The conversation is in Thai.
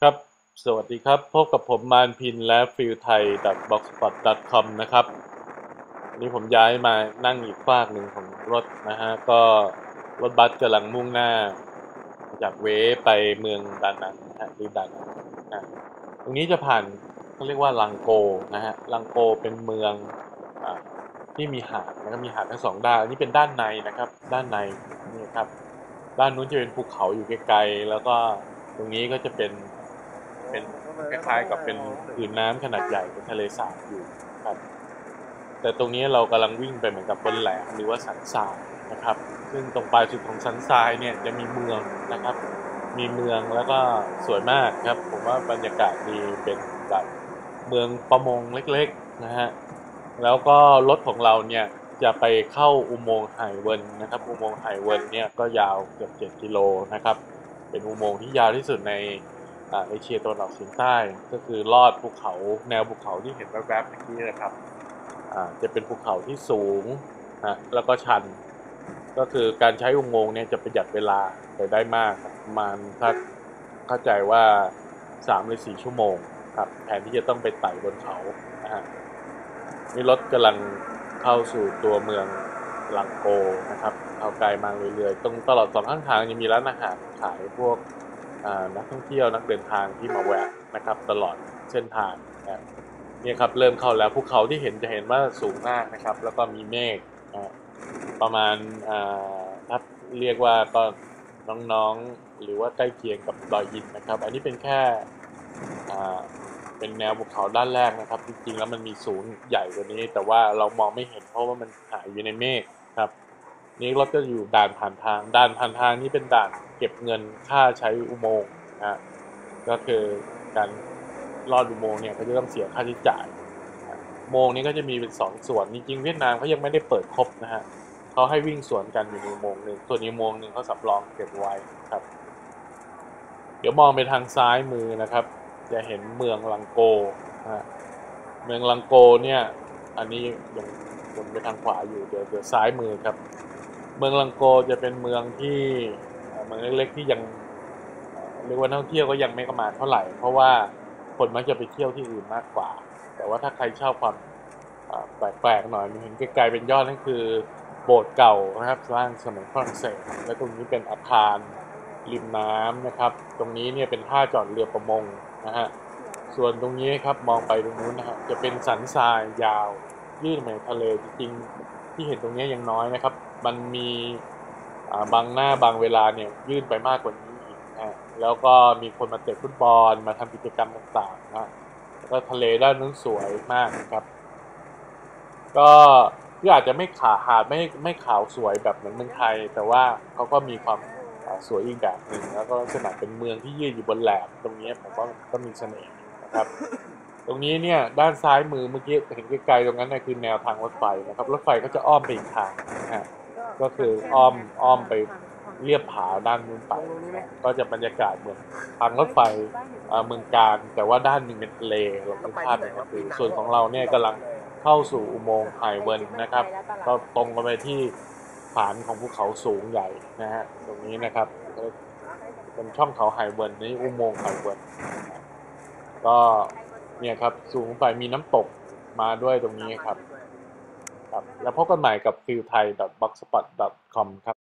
ครับ สวัสดีครับ พบกับผมมานพินและฟิลไทย .blogspot.com นะครับนนี้ผมย้ายมานั่งอีกฝากหนึ่งของรถนะฮะ ก็รถบัสกำลังมุ่งหน้า จากเวไปเมืองดานังนะฮะหรือดานังนะตรงนี้จะผ่านเขาเรียกว่าลังโกนะฮะ ลังโกเป็นเมืองอที่มีหาดนะครับมีหาดทั้งสองด้านอันนี้เป็นด้านในนะครับ ด้านในนี่ครับ ด้านนู้นจะเป็นภูเขาอยู่ไกลๆ แล้วก็ตรงนี้ก็จะเป็น เป็นคล้ายๆกับเป็นผืนน้ำขนาดใหญ่เป็นทะเลสาบอยู่ครับ แต่ตรงนี้เรากำลังวิ่งไปเหมือนกับบนแหลมหรือว่าสันทรายนะครับ ซึ่งตรงปลายสุดของสันทรายเนี่ยจะมีเมืองนะครับ มีเมืองแล้วก็สวยมากครับ ผมว่าบรรยากาศดีเป็นแบบเมืองประมงเล็กๆนะฮะแล้วก็รถของเราเนี่ยจะไปเข้าอุโมงค์ไฮเวิร์นนะครับ อุโมงค์ไฮเวิร์นเนี่ยก็ยาวเกือบ7กิโลนะครับ เป็นอุโมงค์ที่ยาวที่สุดใน อ่าเอเชียตะวันออกเฉียงใต้ ก็คือลอดภูเขาแนวภูเขาที่เห็นแวบๆเมื่อกี้นะครับอ่าจะเป็นภูเขาที่สูงนะแล้วก็ชัน ก็คือการใช้อุโมงค์เนี่ยจะประหยัดเวลาไปได้มากประมาณถ้าเข้าใจว่า3หรือ4ชั่วโมงครับแทนที่จะต้องไปไต่บนเขานะฮะนี่รถกำลังเข้าสู่ตัวเมืองลังโกนะครับเข้าไกลมาเรื่อยๆ ตรงตลอดสองข้างทางยังมีร้านอาหารขายพวก นักท่องเที่ยวนักเดินทางที่มาแวะนะครับตลอดเส้นทางนะเนี่ยครับเริ่มเข้าแล้วภูเขาที่เห็นจะเห็นว่าสูงมากนะครับ แล้วก็มีเมฆนะประมาณถ้าเรียกว่าก็น้องๆหรือว่าใกล้เคียงกับดอยยินนะครับ อันนี้เป็นแค่เป็นแนวภูเขาด้านแรกนะครับ จริงๆแล้วมันมีศูนย์ใหญ่กว่านี้ แต่ว่าเรามองไม่เห็นเพราะว่ามันหายอยู่ในเมฆครับ นี่รถก็อยู่ด่านผ่านทาง ด่านผ่านทางนี่เป็นด่านเก็บเงินค่าใช้อุโมงค์นะก็คือการลอดอุโมงค์เนี่ยเขาจะต้องเสียค่าใช้จ่ายอุโมงนี้ก็จะมีเป็นสองส่วนจริงๆเวียดนามเขายังไม่ได้เปิดครบนะฮะเขาให้วิ่งสวนกันอยู่ในอุโมงค์หนึ่งส่วนอีกอุโมงค์หนึ่งเขาสำรองเก็บไว้ครับ เดี๋ยวมองไปทางซ้ายมือนะครับ จะเห็นเมืองลังโกนะฮะเมืองลังโกเนี่ย อันนี้ยังวนไปทางขวาอยู่เดี๋ยวเดี๋ยวซ้ายมือครับ เมืองลังโกจะเป็นเมืองที่เมืองเล็กๆที่ยังเรียกว่าท่องเที่ยวก็ยังไม่ประมาเท่าไหร่ เพราะว่าคนมักจะไปเที่ยวที่อื่นมากกว่า แต่ว่าถ้าใครชอบความแปลกๆหน่อยมันเห็นไกลๆเป็นยอดนั่นคือโบสถ์เก่านะครับสร้างสมัยฝรั่งเศสและตรงนี้เป็นอาคารริมน้ำนะครับ ตรงนี้เนี่ยเป็นท่าจอดเรือประมงนะฮะส่วนตรงนี้ครับมองไปตรงนู้นนะฮะจะเป็นสันทรายยาว ยื่นไปในทะเลจริง ที่เห็นตรงนี้ยังน้อยนะครับ มันมีบางหน้าบางเวลาเนี่ยยื่นไปมากกว่านี้อีกนะแล้วก็มีคนมาเตะฟุตบอลมาทำกิจกรรมต่างๆนะก็ทะเลด้านนู้นสวยมากครับ ก็คืออาจจะไม่ขาหาดไม่ไม่ขาวสวยแบบเหมือนเมืองไทย แต่ว่าเขาก็มีความสวยอีกแบบหนึ่งแล้วก็ลักษณะเป็นเมืองที่ยืนอยู่บนแหลมตรงนี้ผมว่าก็มีเสน่ห์นะครับ ตรงนี้เนี่ยด้านซ้ายมือเมื่อกี้เห็นไกลๆตรงนั้นนะคือแนวทางรถไฟนะครับรถไฟก็จะอ้อมไปอีกทางนะฮะก็คืออ้อมอ้อมไปเรียบผาด้านนู้นไปก็จะบรรยากาศเหมือนทางรถไฟเมืองการแต่ว่าด้านหนึ่งเป็นทะเลเราเป็นภาพเป็นคือส่วนของเราเนี่ยกำลังเข้าสู่อุโมงค์ไฮเวิร์นนะครับ ก็ตรงกันไปที่ฐานของภูเขาสูงใหญ่นะฮะตรงนี้นะครับเป็นช่องเขาไฮเวิร์นนี่อุโมงค์ไฮเวิร์นก็ เนี่ยครับสูงไปมีน้ำตกมาด้วยตรงนี้ครับครับ แล้วพบกันใหม่กับฟิลไทย b o x s p o t c o m ครับ